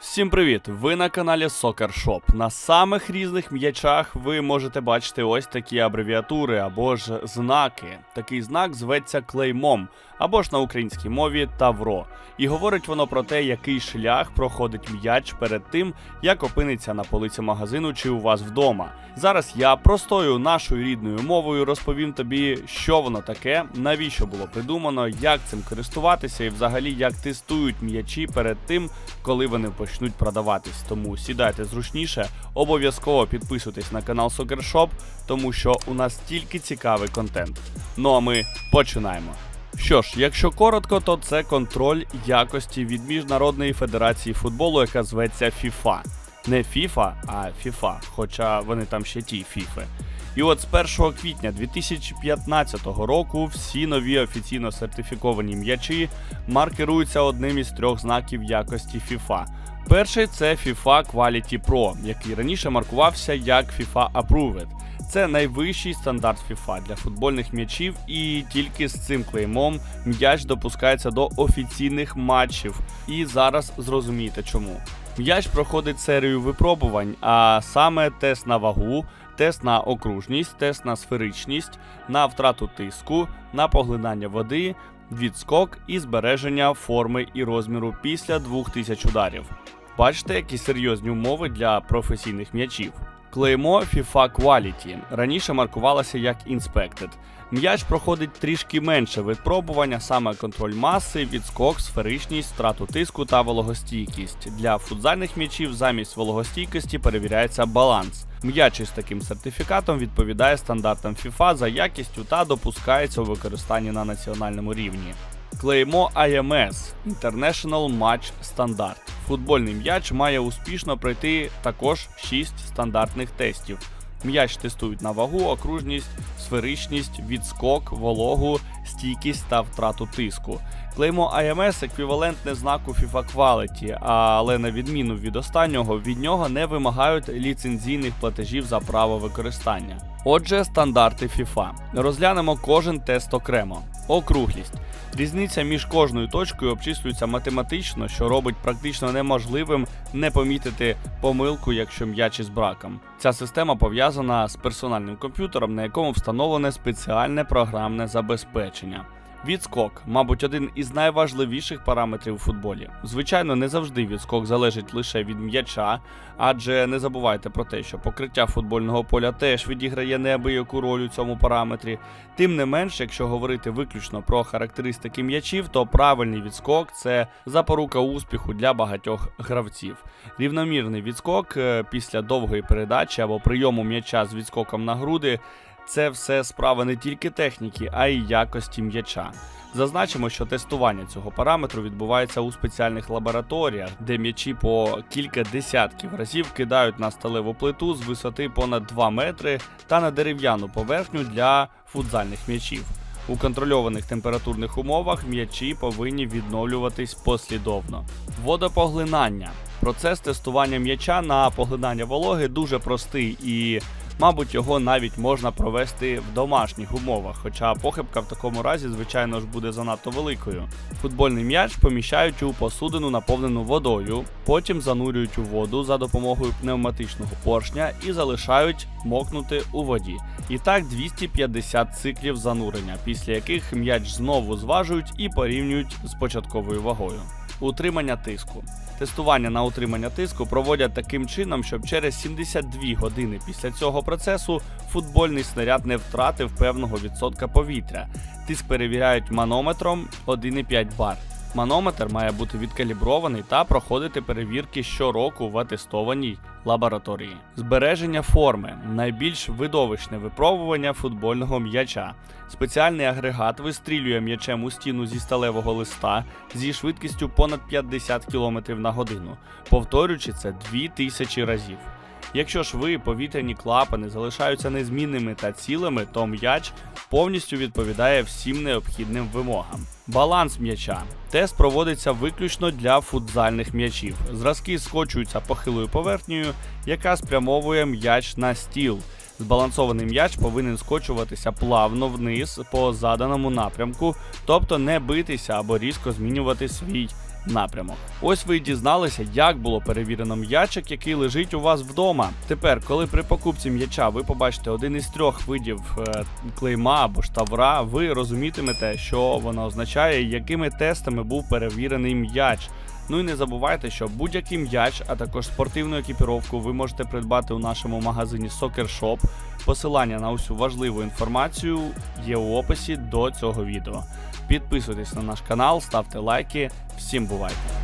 Всім привіт! Ви на каналі Soccer Shop. На самих різних м'ячах ви можете бачити ось такі абревіатури або ж знаки. Такий знак зветься клеймом, або ж на українській мові Тавро. І говорить воно про те, який шлях проходить м'яч перед тим, як опиниться на полиці магазину чи у вас вдома. Зараз я простою нашою рідною мовою розповім тобі, що воно таке, навіщо було придумано, як цим користуватися і взагалі як тестують м'ячі перед тим, коли вони почнуть продаватись. Тому сідайте зручніше, обов'язково підписуйтесь на канал Soccer Shop, тому що у нас тільки цікавий контент. Ну а ми починаємо. Що ж, якщо коротко, то це контроль якості від Міжнародної федерації футболу, яка зветься FIFA. Не FIFA, а FIFA, хоча вони там ще ті FIFA. І от з 1 квітня 2015 року всі нові офіційно сертифіковані м'ячі маркируються одним із трьох знаків якості FIFA. Перший це FIFA Quality Pro, який раніше маркувався як FIFA Approved. Це найвищий стандарт FIFA для футбольних м'ячів, і тільки з цим клеймом м'яч допускається до офіційних матчів. І зараз зрозумієте чому. М'яч проходить серію випробувань, а саме тест на вагу, тест на окружність, тест на сферичність, на втрату тиску, на поглинання води, відскок і збереження форми і розміру після 2000 ударів. Бачите, які серйозні умови для професійних м'ячів. Клеймо FIFA Quality раніше маркувалося як Inspected. М'яч проходить трішки менше випробування, саме контроль маси, відскок, сферичність, втрату тиску та вологостійкість. Для футзальних м'ячів замість вологостійкості перевіряється баланс. М'яч із таким сертифікатом відповідає стандартам FIFA за якістю та допускається у використанні на національному рівні. Клеймо IMS International Match Standard. Футбольний м'яч має успішно пройти також 6 стандартних тестів. М'яч тестують на вагу, окружність, сферичність, відскок, вологу, стійкість та втрату тиску. Клеймо IMS еквівалентне знаку FIFA Quality, але на відміну від останнього, від нього не вимагають ліцензійних платежів за право використання. Отже, стандарти FIFA. Розглянемо кожен тест окремо. Округлість. Різниця між кожною точкою обчислюється математично, що робить практично неможливим не помітити помилку, якщо м'яч із браком. Ця система пов'язана з персональним комп'ютером, на якому встановлене спеціальне програмне забезпечення. Відскок, мабуть, один із найважливіших параметрів у футболі. Звичайно, не завжди відскок залежить лише від м'яча, адже не забувайте про те, що покриття футбольного поля теж відіграє неабияку роль у цьому параметрі. Тим не менш, якщо говорити виключно про характеристики м'ячів, то правильний відскок це запорука успіху для багатьох гравців. Рівномірний відскок е, після довгої передачі або прийому м'яча з відскоком на груди це все справа не тільки техніки, а й якості м'яча. Зазначимо, що тестування цього параметру відбувається у спеціальних лабораторіях, де м'ячі по кілька десятків разів кидають на сталеву плиту з висоти понад 2 метри та на дерев'яну поверхню для футзальних м'ячів. У контрольованих температурних умовах м'ячі повинні відновлюватись послідовно. Водопоглинання. Процес тестування м'яча на поглинання вологи дуже простий і Мабуть, його навіть можна провести в домашніх умовах, хоча похибка в такому разі, звичайно ж, буде занадто великою. Футбольний м'яч поміщають у посудину, наповнену водою, потім занурюють у воду за допомогою пневматичного поршня і залишають мокнути у воді. І так 250 циклів занурення, після яких м'яч знову зважують і порівнюють з початковою вагою. Утримання тиску. Тестування на утримання тиску проводять таким чином, щоб через 72 години після цього процесу футбольний снаряд не втратив певного відсотка повітря. Тиск перевіряють манометром 1,5 бар. Манометр має бути відкалібрований та проходити перевірки щороку в атестованій лабораторії. Збереження форми найбільш видовищне випробування футбольного м'яча. Спеціальний агрегат вистрілює м'ячем у стіну зі сталевого листа зі швидкістю понад 50 км на годину, повторюючи це 2000 разів. Якщо ж ви повітряні клапани залишаються незмінними та цілими, то м'яч повністю відповідає всім необхідним вимогам. Баланс м'яча. Тест проводиться виключно для футзальних м'ячів. Зразки скочуються похилою поверхнею, яка спрямовує м'яч на стіл. Збалансований м'яч повинен скочуватися плавно вниз по заданому напрямку, тобто не битися або різко змінювати свій напрямок. Ось ви дізналися, як було перевірено м'ячик, який лежить у вас вдома. Тепер, коли при покупці м'яча ви побачите один із трьох видів е, клейма або ж тавра, ви розумітимете, що воно означає, якими тестами був перевірений м'яч. Ну і не забувайте, що будь-який м'яч, а також спортивну екіпіровку ви можете придбати у нашому магазині Soccer Shop. Посилання на усю важливу інформацію є у описі до цього відео. Підписуйтесь на наш канал, ставте лайки. Всім бувайте!